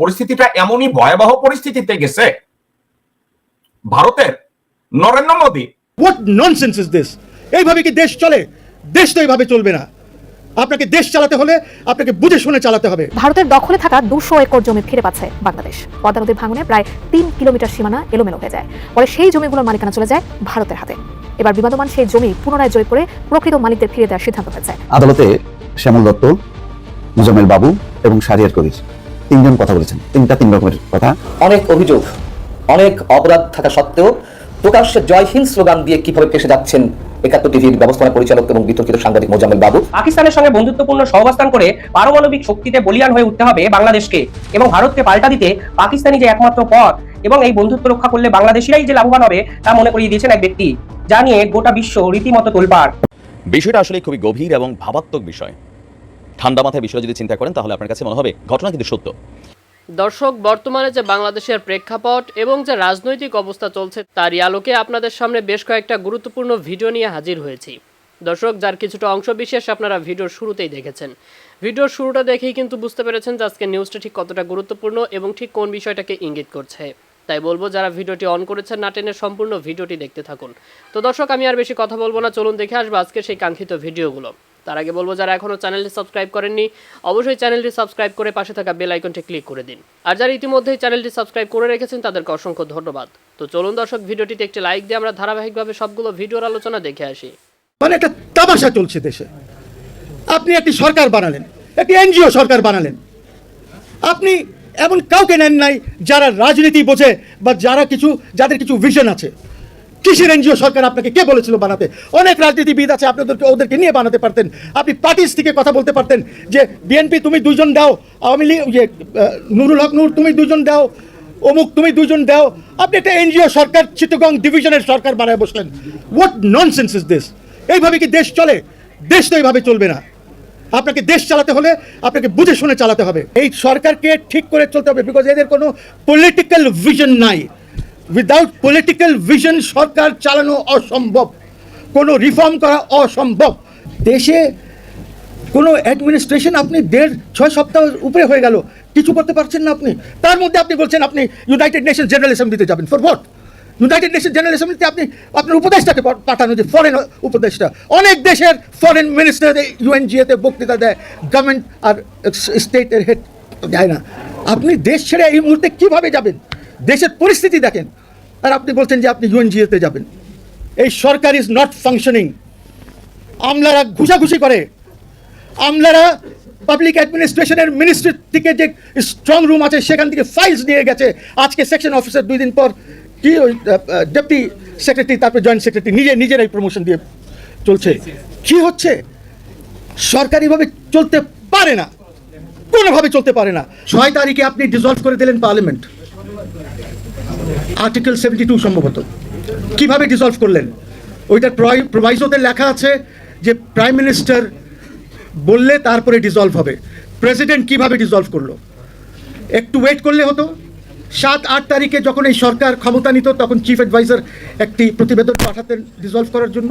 পরিস্থিতিটা এমনই ভয়াবহ পরিস্থিতিতে গেছে। ভারতের Narendra Modi. What nonsense is this এইভাবে কি দেশ চলে? দেশ তো এইভাবে চলবে না। আপনাকে দেশ চালাতে হলে আপনাকে বুঝে শুনে চালাতে হবে। ভারতের দখলে থাকা দুশো একর জমি ফিরে পাচ্ছে বাংলাদেশ। পদ্মা নদীর ভাঙনে প্রায় তিন কিলোমিটার সীমানা এলোমেলো হয়ে যায়। পরে সেই জমিগুলোর মালিকানা চলে যায় ভারতের হাতে। এবার বিবাদমান সেই জমি পুনরায় জয় করে প্রকৃত মালিকদের ফিরিয়ে দেওয়ার সিদ্ধান্ত হয়েছে। আদালতে শ্যামল দত্ত মুজাম্মেল বাবু এবং শারিয়ার কবির। তিনজন কথা বলেছেন। তিনটা তিন রকমের কথা। অনেক অভিযোগ অনেক অপরাধ থাকা সত্ত্বেও প্রকাশ্যে জয়হীন স্লোগান দিয়ে কীভাবে ফেসে যাচ্ছেন একাত্তর টিভির ব্যবস্থাপনা পরিচালক এবং বিতর্কিত সাংবাদিক মোজাম্মেল বাবু? পাকিস্তানের সঙ্গে বন্ধুত্বপূর্ণ সহবাস্থান করে পারমাণবিক শক্তিতে বলিয়ান হয়ে উঠতে হবে বাংলাদেশকে এবং ভারতকে পাল্টা দিতে পাকিস্তানি যে একমাত্র পথ এবং এই বন্ধুত্ব রক্ষা করলে বাংলাদেশিরাই যে লাভবান হবে তা মনে করিয়ে দিয়েছেন এক ব্যক্তি। যা নিয়ে গোটা বিশ্ব রীতিমতো তোলপাড়। বিষয়টা আসলে খুবই গভীর এবং ভাবাত্মক বিষয়। ঠান্ডা মাথায় বিষয় যদি চিন্তা করেন, তাহলে আপনার কাছে মনে হবে ঘটনা কিন্তু সত্য। দর্শক, বর্তমানে যে বাংলাদেশের প্রেক্ষাপট এবং যে রাজনৈতিক অবস্থা চলছে, তারই আলোকে আপনাদের সামনে বেশ কয়েকটা গুরুত্বপূর্ণ ভিডিও নিয়ে হাজির হয়েছি। দর্শক, যার কিছুটা অংশ বিশেষ আপনারা ভিডিওর শুরুতেই দেখেছেন। ভিডিওর শুরুটা দেখেই কিন্তু বুঝতে পেরেছেন যে আজকে নিউজটা ঠিক কতটা গুরুত্বপূর্ণ এবং ঠিক কোন বিষয়টাকে ইঙ্গিত করছে। তাই বলব, যারা ভিডিওটি অন করেছেন, না টেনে সম্পূর্ণ ভিডিওটি দেখতে থাকুন। তো দর্শক, আমি আর বেশি কথা বলব না। চলুন দেখে আসব আজকে সেই কাঙ্ক্ষিত ভিডিওগুলো। তার আগে বলব, যারা এখনও চ্যানেলটি সাবস্ক্রাইব করেননি, অবশ্যই চ্যানেলটি সাবস্ক্রাইব করে পাশে থাকা বেল আইকনটি ক্লিক করে দিন। আর যারা ইতিমধ্যেই চ্যানেলটি সাবস্ক্রাইব করে রেখেছেন, তাদেরকে অসংখ্য ধন্যবাদ। তো চলুন দর্শক, ভিডিওটিতে একটি লাইক দিয়ে আমরা ধারাবাহিকভাবে সবগুলো ভিডিওর আলোচনা দেখে আসি। মানে একটা তামাশা চলছে দেশে। আপনি একটি সরকার বানালেন, একটি এনজিও সরকার বানালেন। আপনি এমন কাউকে নেন নাই যারা রাজনীতি বোঝে বা যারা কিছু, যাদের কিছু ভিশন আছে। কিসের এনজিও সরকার আপনাকে কে বলেছিল বানাতে? অনেক রাজনীতিবিদ আছে আপনাদেরকে ওদেরকে নিয়ে বানাতে পারতেন। আপনি পার্টিস থেকে কথা বলতে পারতেন যে বিএনপি তুমি দুজন দাও আওয়ামী লীগ ইয়ে, নুরুল হক নূর তুমি দুজন দাও অমুক তুমি দুজন দাও। আপনি একটা এনজিও সরকার চিত্তগং ডিভিশনের সরকার বানায় বসলেন। হোয়াট ননসেন্স ইজ দিস এইভাবে কি দেশ চলে? দেশ তো এইভাবে চলবে না। আপনাকে দেশ চালাতে হলে আপনাকে বুঝে শুনে চালাতে হবে। এই সরকারকে ঠিক করে চলতে হবে বিকজ এদের কোনো পলিটিক্যাল ভিশন নাই। উইদাউট পলিটিক্যাল ভিশন সরকার চালানো অসম্ভব। কোনো রিফর্ম করা অসম্ভব। দেশে কোনো অ্যাডমিনিস্ট্রেশন আপনি দেড়, ছয় সপ্তাহ উপরে হয়ে গেল। কিছু করতে পারছেন না আপনি। তার মধ্যে আপনি বলছেন, আপনি ইউনাইটেড নেশন জেনারেল অ্যাসেম্বলিতে যাবেন। For vote united nation general অ্যাসেম্বলিতে আপনি আপনার উপদেষ্টাকে পাঠানো যে ফরেন উপদেষ্টা। অনেক দেশের ফরেন মিনিস্টার ইউএনজিএতে বক্তৃতা দেয়। গভর্নমেন্ট আর স্টেটের হেড দেয় না। আপনি দেশ ছেড়ে এই মুহূর্তে কীভাবে যাবেন? দেশের পরিস্থিতি দেখেন। আর আপনি বলছেন যে আপনি ইউএনজিএতে যাবেন। এই সরকার ইজ নট ফাংশনিং আমলারা ঘুষাঘুষি করে। আমলারা পাবলিক অ্যাডমিনিস্ট্রেশনের মিনিস্ট্রি থেকে যে স্ট্রং রুম আছে, সেখান থেকে ফাইলস নিয়ে গেছে। আজকে সেকশন অফিসার দুই দিন পর কি ওই ডেপুটি সেক্রেটারি তারপর জয়েন্ট সেক্রেটারি নিজে নিজেরাই প্রমোশন দিয়ে চলছে। কি হচ্ছে? সরকারিভাবে চলতে পারে না। কোনোভাবে চলতে পারে না। ছয় তারিখে আপনি ডিসলভ করে দিলেন পার্লামেন্ট আর্টিকেল সেভেন্টি টু সম্ভবত। কীভাবে ডিসলভ করলেন? ওইটার প্রভাইজোতে লেখা আছে যে প্রাইম মিনিস্টার বললে তারপরে ডিসলভ হবে। প্রেসিডেন্ট কীভাবে ডিসলভ করল? একটু ওয়েট করলে হতো। সাত, আট তারিখে যখন এই সরকার ক্ষমতা নিত, তখন চিফ অ্যাডভাইজার একটি প্রতিবেদন পাঠাতেন ডিসলভ করার জন্য।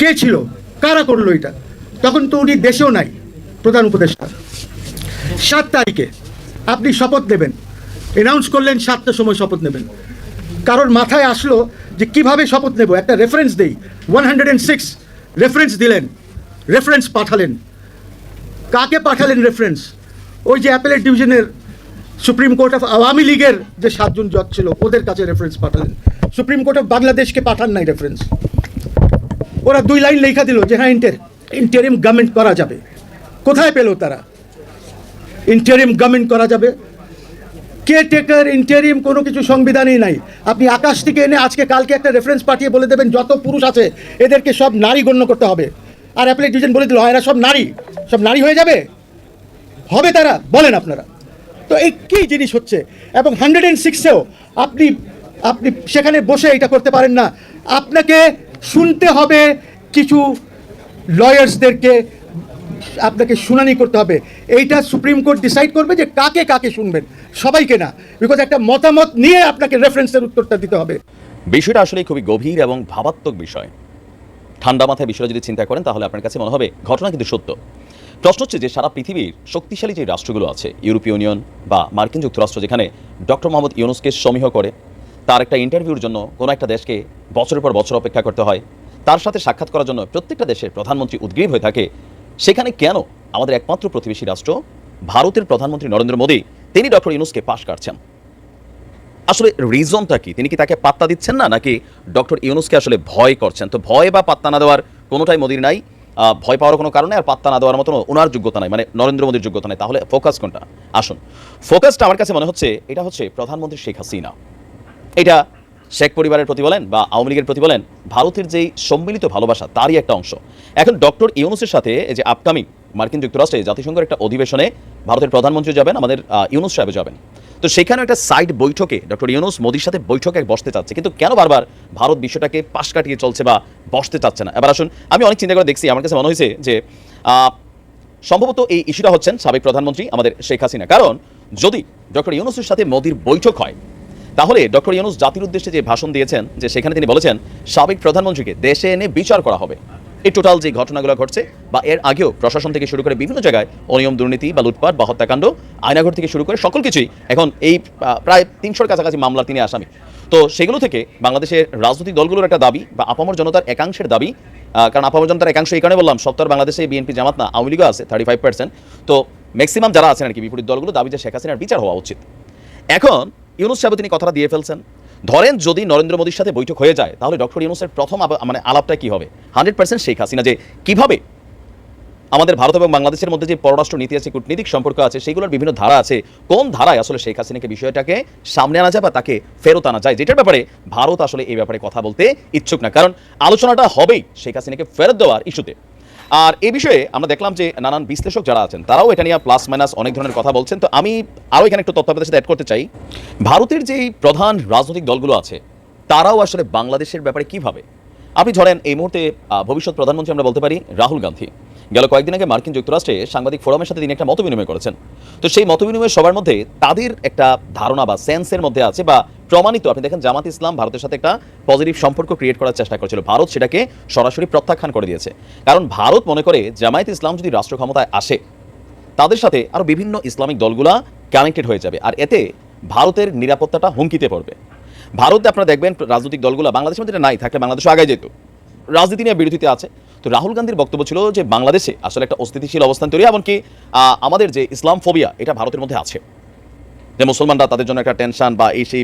কে ছিল? কারা করল এটা? তখন তো উনি দেশেও নাই, প্রধান উপদেষ্টা। সাত তারিখে আপনি শপথ নেবেন। অ্যানাউন্স করলেন সাতটার সময় শপথ নেবেন। কারোর মাথায় আসলো যে কীভাবে শপথ নেব। একটা রেফারেন্স দেই। One hundred and six reference দিলেন। রেফারেন্স পাঠালেন। কাকে পাঠালেন রেফারেন্স ওই যে অ্যাপেলেট ডিভিশনের সুপ্রিম কোর্ট অফ আওয়ামী লীগের যে সাতজন জজ ছিল, ওদের কাছে রেফারেন্স পাঠালেন। সুপ্রিম কোর্ট অফ বাংলাদেশকে পাঠান নাই রেফারেন্স ওরা দুই লাইন লেখা দিল যে হ্যাঁ ইন্টার ইন্টারিম গভর্নমেন্ট করা যাবে। কোথায় পেল তারা? ইন্টারিম গভর্নমেন্ট করা যাবে। কেয়ারটেকার ইন্টারিম কোনো কিছু সংবিধানই নাই। আপনি আকাশ থেকে এনে আজকে কালকে একটা রেফারেন্স পাঠিয়ে বলে দেবেন যত পুরুষ আছে এদেরকে সব নারী গণ্য করতে হবে। আর অ্যাপ্লেট ডিভিশন বলে দিল "হয়, এরা সব নারী সব নারী হয়ে যাবে? হবে তারা বলেন আপনারা। তো এই কী জিনিস হচ্ছে? এবং হান্ড্রেড অ্যান্ড সিক্সেও আপনি আপনি সেখানে বসে এটা করতে পারেন না। আপনাকে শুনতে হবে কিছু লয়ার্সদেরকে আপনাকে শুনানি করতে হবে। এইটা সুপ্রিম কোর্ট ডিসাইড করবে যে কাকে কাকে শুনবেন। সবাইকে না। বিকজ একটা মতামত নিয়ে আপনাকে রেফারেন্সের উত্তরটা দিতে হবে। বিষয়টা আসলে খুবই গভীর এবং ভাবাত্মক বিষয়। ঠান্ডা মাথায় বিষয়টা যদি চিন্তা করেন, তাহলে আপনার কাছে মনে হবে ঘটনা কিন্তু সত্য। প্রশ্ন হচ্ছে যে সারা পৃথিবীর শক্তিশালী যে রাষ্ট্রগুলো আছে, ইউরোপীয় ইউনিয়ন বা মার্কিন যুক্তরাষ্ট্র, যেখানে ডক্টর মোহাম্মদ ইউনুসকে সমীহ করে, তার একটা ইন্টারভিউর জন্য কোনো একটা দেশকে বছরের পর বছর অপেক্ষা করতে হয়, তার সাথে সাক্ষাৎ করার জন্য প্রত্যেকটা দেশের প্রধানমন্ত্রী উদ্গ্রীব হয়ে থাকে সেখানে কেন আমাদের একমাত্র প্রতিবেশী রাষ্ট্র, ভারতের প্রধানমন্ত্রী নরেন্দ্র মোদী, তিনি ডক্টর ইউনুসকে পাশ কাটছেন? আসলে রিজনটা কি? তিনি কি তাকে পাত্তা দিচ্ছেন না, নাকি ডক্টর ইউনুসকে আসলে ভয় করছেন? তো ভয় বা পাত্তা না দেওয়ার কোনোটাই মোদির নাই। ভয় পাওয়ার কোনো কারণে আর পাত্তা না দেওয়ার মতো ওনার যোগ্যতা নাই মানে নরেন্দ্র মোদীর যোগ্যতা নাই। তাহলে ফোকাস কোনটা? আসুন। ফোকাসটা আমার কাছে মনে হচ্ছে, এটা হচ্ছে প্রধানমন্ত্রী শেখ হাসিনা। এটা শেখ পরিবারের প্রতি বলেন বা আওয়ামী লীগের প্রতি বলেন, ভারতের যেই সম্মিলিত ভালোবাসা, তারই একটা অংশ। এখন ডক্টর ইউনুসের সাথে যে আপকামিং মার্কিন যুক্তরাষ্ট্রে জাতিসংঘের একটা অধিবেশনে ভারতের প্রধানমন্ত্রী যাবেন, আমাদের ইউনুস সাহেব যাবেন। তো সেখানে একটা সাইড বৈঠকে ডক্টর ইউনুস মোদির সাথে বৈঠকে বসতে চাচ্ছে। কিন্তু কেন বারবার ভারত বিশ্বটাকে পাশ কাটিয়ে চলছে বা বসতে চাচ্ছে না? এবার আসুন, আমি অনেক চিন্তা করে দেখছি, আমার কাছে মনে হয়েছে যে সম্ভবত এই ইস্যুটা হচ্ছেন সাবেক প্রধানমন্ত্রী আমাদের শেখ হাসিনা। কারণ যদি ডক্টর ইউনুসের সাথে মোদির বৈঠক হয় তাহলে ডক্টর ইউনুস জাতির উদ্দেশ্যে যে ভাষণ দিয়েছেন, যে সেখানে তিনি বলেছেন, সাবেক প্রধানমন্ত্রীকে দেশে এনে বিচার করা হবে। এই টোটাল যে ঘটনাগুলো ঘটছে বা এর আগেও প্রশাসন থেকে শুরু করে বিভিন্ন জায়গায় অনিয়ম, দুর্নীতি বা লুটপাট বা হত্যাকাণ্ড, আয়নাঘর থেকে শুরু করে সকল কিছুই এখন এই প্রায় তিনশোর কাছাকাছি মামলার তিনি আসামি। তো সেগুলো থেকে বাংলাদেশের রাজনৈতিক দলগুলোর একটা দাবি বা আপামর জনতার একাংশের দাবি কারণ আপামর জনতার একাংশ এই কারণে বললাম সপ্তাহ বাংলাদেশে বিএনপি জামাত না, আওয়ামী লীগও আছে থার্টি ফাইভ পার্সেন্ট তো ম্যাক্সিমাম যারা আছেন আর কি বিপরীত দলগুলো, দাবি যে শেখ হাসিনার বিচার হওয়া উচিত। এখন ইউনুস সাহেব তিনি কথাটা দিয়ে ফেলছেন। ধরেন যদি নরেন্দ্র মোদীর সাথে বৈঠক হয়ে যায়, তাহলে ডক্টর ইউনুসের প্রথম মানে আলাপটা কি হবে? হান্ড্রেড পার্সেন্ট শেখ হাসিনা যে কীভাবে আমাদের ভারত এবং বাংলাদেশের মধ্যে যে পররাষ্ট্র নীতি আছে, কূটনীতিক সম্পর্ক আছে সেগুলোর বিভিন্ন ধারা আছে, কোন ধারায় আসলে শেখ হাসিনাকে বিষয়টাকে সামনে আনা যায় বা তাকে ফেরত আনা যায়, যেটার ব্যাপারে ভারত আসলে এই ব্যাপারে কথা বলতে ইচ্ছুক না। কারণ আলোচনাটা হবেই শেখ হাসিনাকে ফেরত দেওয়ার ইস্যুতে। আর এই বিষয়ে আমরা দেখলাম যে নানান বিশ্লেষক যারা আছেন, তারাও এটা নিয়ে প্লাস মাইনাস অনেক ধরনের কথা বলছেন। তো আমি আরও এখানে একটু তথ্য সাথে অ্যাড করতে চাই। ভারতের যেই প্রধান রাজনৈতিক দলগুলো আছে, তারাও আসলে বাংলাদেশের ব্যাপারে কীভাবে আপনি ধরেন এই মুহূর্তে ভবিষ্যৎ প্রধানমন্ত্রী আমরা বলতে পারি রাহুল গান্ধী। গেল কয়েকদিন আগে মার্কিন যুক্তরাষ্ট্রে সাংবাদিক ফোরামের সাথে তিনি একটা মত বিনিময় করেছেন। তো সেই মত বিনিময় সবার মধ্যে তাদের একটা ধারণা বা সেন্সের মধ্যে আছে বা প্রমাণিত। আপনি দেখেন জামাত ইসলাম ভারতের সাথে একটা পজিটিভ সম্পর্ক ক্রিয়েট করার চেষ্টা করেছিল। ভারত সেটাকে সরাসরি প্রত্যাখ্যান করে দিয়েছে। কারণ ভারত মনে করে জামায়াত ইসলাম যদি রাষ্ট্র ক্ষমতায় আসে, তাদের সাথে আরও বিভিন্ন ইসলামিক দলগুলা কানেক্টেড হয়ে যাবে। আর এতে ভারতের নিরাপত্তাটা হুমকিতে পড়বে। ভারতে আপনারা দেখবেন রাজনৈতিক দলগুলো বাংলাদেশের মধ্যে নাই, থাকলে বাংলাদেশ আগে যেত। রাজনীতি নিয়ে বিরোধিতা আছে। তো রাহুল গান্ধীর বক্তব্য ছিল যে, বাংলাদেশে আসলে একটা অস্থিতিশীল অবস্থান তৈরি, এমনকি আমাদের যে ইসলাম ফোবিয়া এটা ভারতের মধ্যে আছে। যে মুসলমানরা তাদের জন্য একটা টেনশন বা এই সেই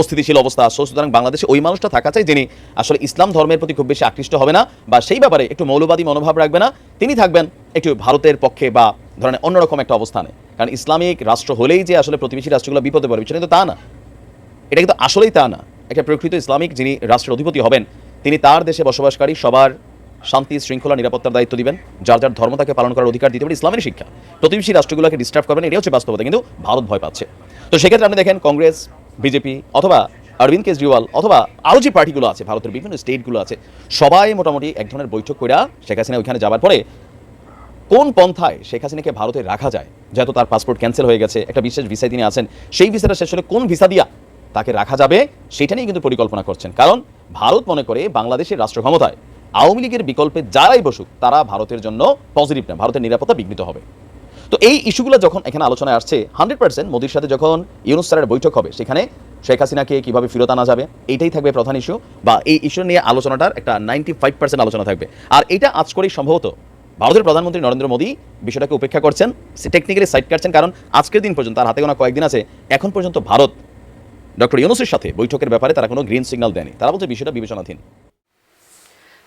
অস্থিতিশীল অবস্থা। সো সুতরাং বাংলাদেশে ওই মানুষটা থাকা চাই যিনি আসলে ইসলাম ধর্মের প্রতি খুব বেশি আকৃষ্ট হবে না বা সেই ব্যাপারে একটু মৌলবাদী মনোভাব রাখবে না। তিনি থাকবেন একটু ভারতের পক্ষে বা ধরনের অন্যরকম একটা অবস্থানে। কারণ ইসলামিক রাষ্ট্র হলেই যে আসলে প্রতিবেশী রাষ্ট্রগুলো বিপদে পড়বে সেটা কিন্তু তা না। এটা কিন্তু আসলেই তা না। একটা প্রকৃত ইসলামিক যিনি রাষ্ট্রের অধিপতি হবেন, তিনি তার দেশে বসবাসকারী, সবার শান্তি, শৃঙ্খলা, নিরাপত্তার দায়িত্ব দিবেন। যার যার ধর্ম তাকে পালন করার অধিকার দিতে পারে ইসলামের শিক্ষা। প্রতিবেশী রাষ্ট্রগুলোকে ডিস্টার্ব করবেন, এটাই হচ্ছে বাস্তবতা। কিন্তু ভারত ভয় পাচ্ছে। তো সেক্ষেত্রে আপনি দেখেন কংগ্রেস বিজেপি অথবা অরবিন্দ কেজরিওয়াল অথবা আরও যে পার্টিগুলো আছে, ভারতের বিভিন্ন স্টেটগুলো আছে, সবাই মোটামুটি এক ধরনের বৈঠক করে শেখ হাসিনা ওইখানে যাওয়ার পরে কোন পন্থায় শেখ হাসিনাকে ভারতে রাখা যায়, যেহেতু তার পাসপোর্ট ক্যান্সেল হয়ে গেছে, একটা বিশেষ ভিসায় তিনি আছেন, সেই ভিসাটা শেষ হলে কোন ভিসা দিয়া তাকে রাখা যাবে, সেটা নিয়ে কিন্তু পরিকল্পনা করছেন। কারণ ভারত মনে করে বাংলাদেশের রাষ্ট্র ক্ষমতায় আওয়ামী লীগের বিকল্পে যারাই বসুক, তারা ভারতের জন্য পজিটিভ না, ভারতের নিরাপত্তা বিঘ্নিত হবে। তো এই ইস্যুগুলো যখন এখানে আলোচনায় আসছে, হান্ড্রেড পার্সেন্ট মোদির সাথে যখন ইউনুস স্যারের বৈঠক হবে, সেখানে শেখ হাসিনাকে কীভাবে ফেরত আনা যাবে এইটাই থাকবে প্রধান ইস্যু বা এই ইস্যু নিয়ে আলোচনাটার একটা নাইনটি ফাইভ পার্সেন্ট আলোচনা থাকবে। আর এটা আজ করেই সম্ভবত ভারতের প্রধানমন্ত্রী নরেন্দ্র মোদী বিষয়টাকে উপেক্ষা করছেন টেকনিক্যালি সাইড কাটছেন, কারণ আজকের দিন পর্যন্ত, তার হাতে গোনা কয়েকদিন আছে, এখন পর্যন্ত ভারত ডক্টর ইউনুসের সাথে বৈঠকের ব্যাপারে তারা কোনো গ্রিন সিগন্যাল দেয়নি। তারা বলছে বিষয়টা বিবেচনাধীন।